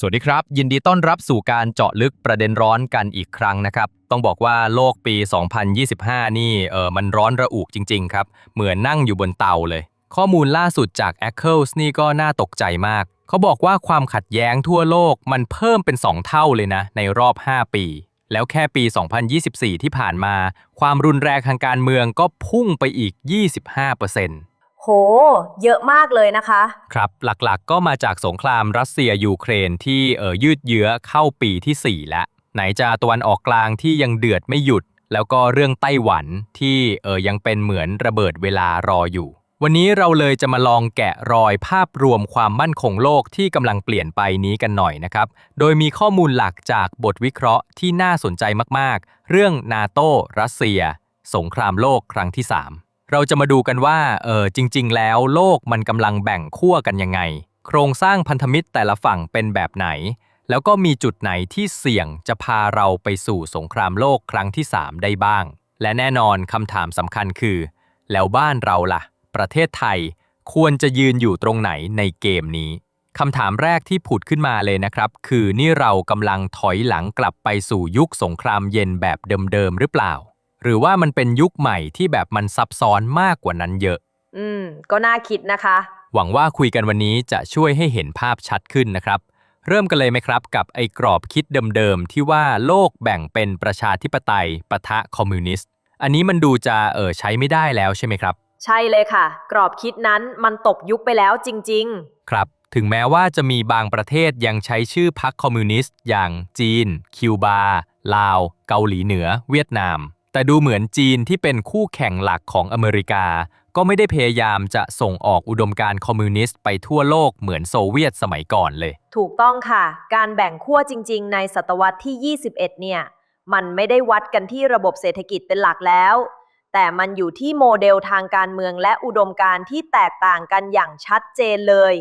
สวัสดีครับ ยินดีต้อนรับสู่การเจาะลึกประเด็นร้อนกันอีกครั้งนะครับ ต้องบอกว่าโลกปี 2025 นี่เออมันร้อนระอุจริง ๆ ครับ เหมือนนั่งอยู่บนเตาเลย ข้อมูลล่าสุดจาก a c k l e s นี่ก็น่าตกใจมาก เขาบอกว่าความขัดแย้งทั่วโลกมันเพิ่มเป็น 2 เท่าเลยนะ ในรอบ 5 ปี แล้วแค่ปี 2024 ที่ผ่านมา ความรุนแรงทางการเมืองก็พุ่งไปอีก 25% โห เยอะมากเลยนะคะ ครับ หลักๆก็มาจากสงครามรัสเซียยูเครนที่เออยืดเยื้อเข้าปีที่ 4 แล้ว ไหนจะตะวันออกกลางที่ยังเดือดไม่หยุด แล้วก็เรื่องไต้หวันที่เออยังเป็นเหมือนระเบิดเวลารออยู่ วันนี้เราเลยจะมาลองแกะรอยภาพรวมความมั่นคงโลกที่กำลังเปลี่ยนไปนี้กันหน่อยนะครับ โดยมีข้อมูลหลักจากบทวิเคราะห์ที่น่าสนใจมากๆ เรื่องนาโตรัสเซีย สงครามโลกครั้งที่ 3 เราจะมาดูกันว่าเออจริง ๆ แล้วโลกมันกำลังแบ่งขั้วกันยังไง โครงสร้างพันธมิตรแต่ละฝั่งเป็นแบบไหน แล้วก็มีจุดไหนที่เสี่ยงจะพาเราไปสู่สงครามโลกครั้งที่ 3 ได้บ้าง และแน่นอนคำถามสำคัญคือ แล้วบ้านเราล่ะ ประเทศไทยควรจะยืนอยู่ตรงไหนในเกมนี้คำถามแรกที่ผุดขึ้นมาเลยนะครับ คือนี่เรากำลังถอยหลังกลับไปสู่ยุคสงครามเย็นแบบเดิมๆหรือเปล่า หรือว่ามันเป็นยุคใหม่ที่แบบมันซับซ้อนมากกว่านั้นเยอะ อืม ก็น่าคิดนะคะ หวังว่าคุยกันวันนี้จะช่วยให้เห็นภาพชัดขึ้นนะครับ เริ่มกันเลยไหมครับ กับไอ้กรอบคิดเดิมๆที่ว่าโลกแบ่งเป็นประชาธิปไตยปะทะคอมมิวนิสต์ อันนี้มันดูจะเออใช้ไม่ได้แล้วใช่ไหมครับ ใช่เลยค่ะ กรอบคิดนั้นมันตกยุคไปแล้วจริงครับ ถึงแม้ว่าจะมีบางประเทศยังใช้ชื่อพรรคคอมมิวนิสต์ อย่างจีน คิวบา ลาว เกาหลีเหนือ เวียดนาม แต่ดูเหมือนจีนที่เป็นคู่แข่งหลักของอเมริกา ก็ไม่ได้พยายามจะส่งออกอุดมการณ์คอมมิวนิสต์ไปทั่วโลกเหมือนโซเวียตสมัยก่อนเลย ถูกต้องค่ะ การแบ่งขั้วจริง ๆ ในศตวรรษที่ 21 เนี่ย มันไม่ได้วัดกันที่ระบบเศรษฐกิจเป็นหลักแล้ว แต่มันอยู่ที่โมเดลทางการเมืองและอุดมการณ์ที่แตกต่างกันอย่างชัดเจนเลย